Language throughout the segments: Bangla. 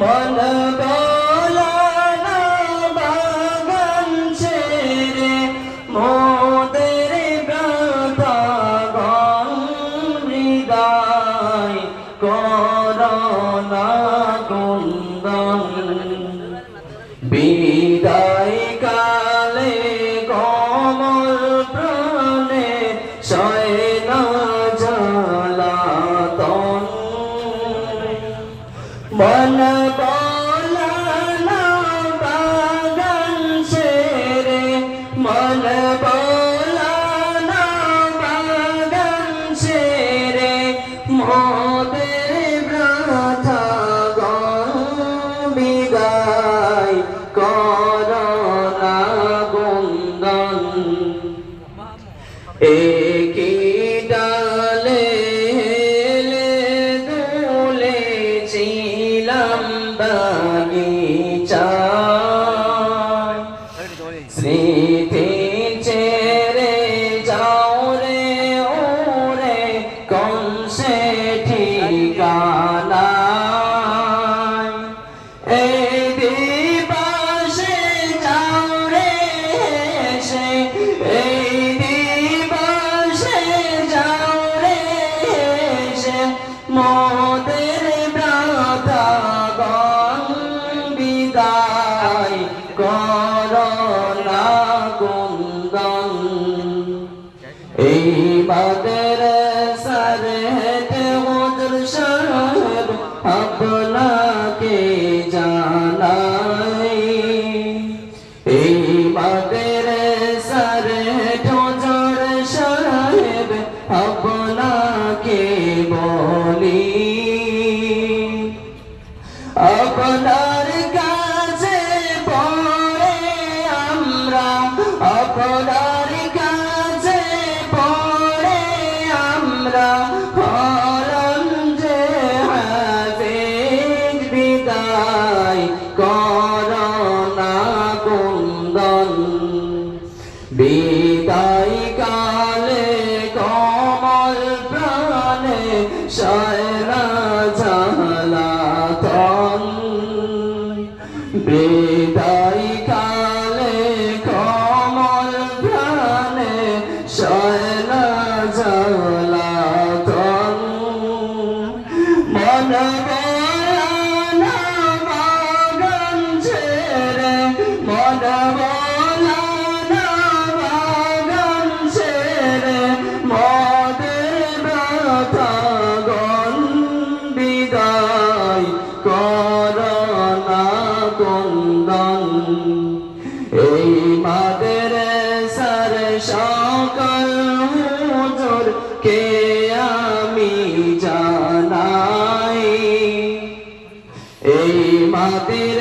Mala Bana ba. বাণী মাদের সারে বিদায় এই মাদের সার সকল হুজুর কে আমি জানাই? এই মাদের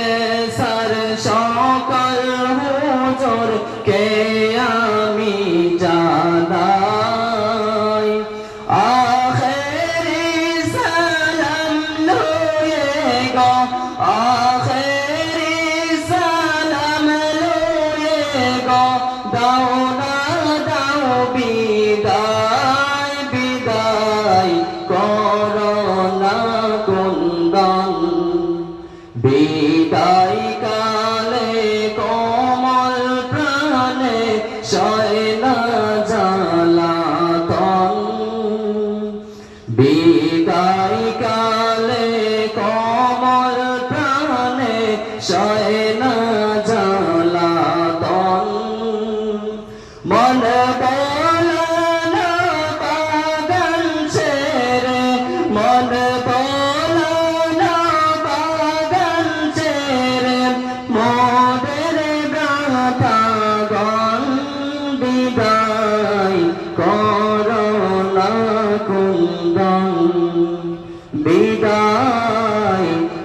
সার সকল হুজুর কে বিদায়